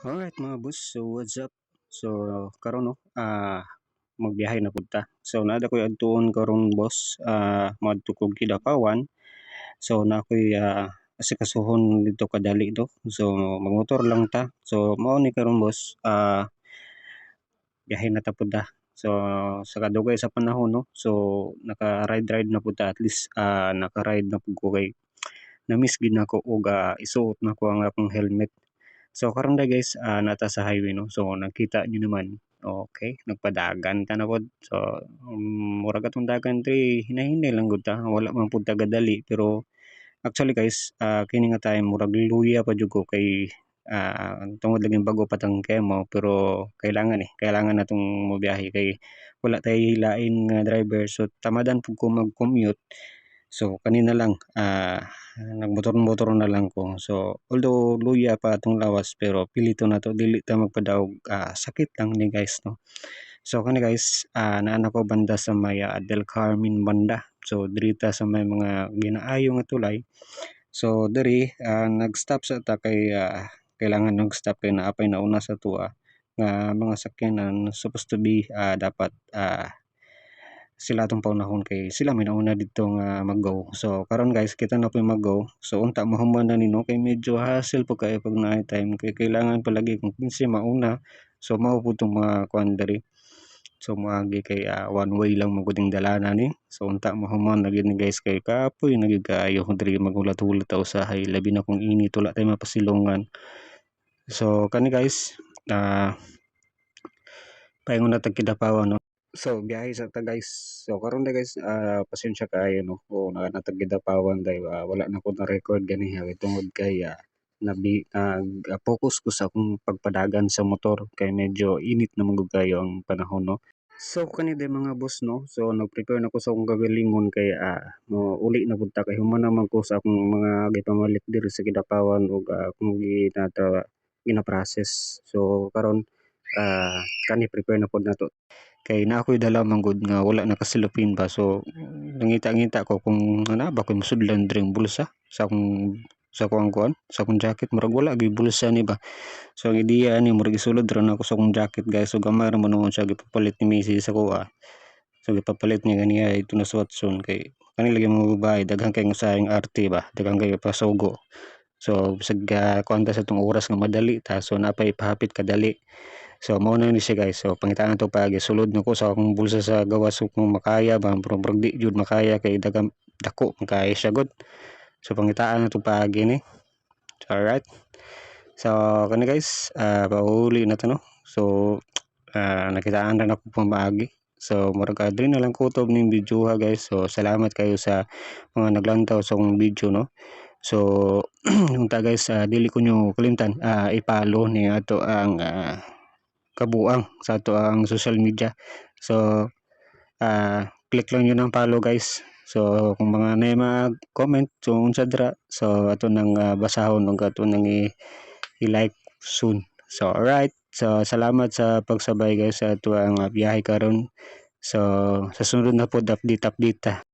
Alright mga boss, so what's up? So karon no, ah magbiyahe na pud ta. So naa koy adtuon karon boss, ah moadto kog Kidapawan. So na koy ah asikasuhon dito kadali do. So magmotor lang ta. So mao ni karon boss, ah biyahe na ta pud ta. So sa kadugay sa panahon no, so naka-ride-ride na pud ta at least ah naka-ride na pud ko kay na-miss gid nako og ah, isuot nako ang akong helmet. So karon day guys, ah nata sa highway no. So nakita niyo naman, okay, nagpadagan ta na pod. So um, murag atong dagan diri hinay-hinay lang gud ta, wala man pud ta gadali pero actually guys, ah kini nga time murag luya pa jud ko kay ah tungod lagi bago pa tang kemo. Pero kailangan eh, kailangan natong mobiyahe kay wala tay lain nga driver. So tamadan pud ko mag-commute. So kanina lang ah nagmotor-motor na lang ko. So although luya pa atong lawas pero pilito na to dili ta magpadaog ah, sakit lang ni guys no. So kani guys, ah naa na ko banda sa may ah, Del Carmen banda. So diri ta sa may mga ginaayo nga tulay. So diri ah, nag-stop sa ta kay ah, kailangan nag-stop kay naapay nauna sa tuwa nga mga sakyanan supposed to be ah, dapat ah, sila atong paunahon kay sila may nauna dito nga mag-go. So karon guys kita na po mag-go. So unta mahuman na nino kay medyo hassle po kay pag naay time kay kailangan palagi kung kinsa mauna. So mao po itong mga kuan diri. So moagi kay ah, one way lang mo guding dalanan ni. So unta mahuman na gid ni guys kay kapoy na gid kaayo ko diri magulat-ulat ta usahay labi na kung init wala tay mapasilongan. So kani guys, ah paingon na tag Kidapawan no. So biyahe sa ta guys. So karon na guys, ah pasensya kaayo no. O na natag Kidapawan day ah, wala na ko na record gani ha tungod kay ah, nabi nag focus ko sa akong pagpadagan sa motor kay medyo init na gud kayo ang panahon no. So kani day mga boss no. So nag-prepare na ko sa akong gagalingon kay ah, mo uli na pud ta kay human naman ko sa akong mga gipamalit diri sa Kidapawan ug ah, kung ginata gina-process. So karon ah, kani prepare na pud nato. Kay na ako'y dala man gud nga wala nakasilupin ba so nangita-ngita ko kung ana ba ko'y masudlan diring bulsa sa akong sa akong kuan sa akong jacket. Murag wala gyud bulsa ni ba. So ang ideya ni murag isulod ra na ako sa akong jacket guys. So gamay ra man siya gipapalit ni Macy sa kuha. So gipapalit niya ganiya ito na sa Watson kay kani lagi mga babae daghan kay usahing arte ba daghan kay pasugo. So bisag uh, kuan sa tong oras nga madali ta so napay pahapit kadali So mao na ni siya guys. So pangitaan to pag sulod nako sa akong bulsa sa gawas kung makaya ba pero di jud makaya kay dagam dako makaya siya gud. So pangitaan to pag ini. So, alright. So kani guys, uh, pauli na to no. So uh, nakitaan na ako pamaagi. So murag adri na lang kutob ning video ha guys. So salamat kayo sa mga naglantaw sa akong video no. So unta guys, uh, dili ko nyo kalimtan uh, ipalo ni ato ang uh, kabuang sa ato ang social media. So, uh, click lang yun ang follow guys. So, kung mga na mga comment, so unsa dra, so ato nang uh, basahon ug ato nang i-like soon. So, alright. So, salamat sa pagsabay guys sa ato ang uh, biyahe karon. So, sa sunod na pod update update.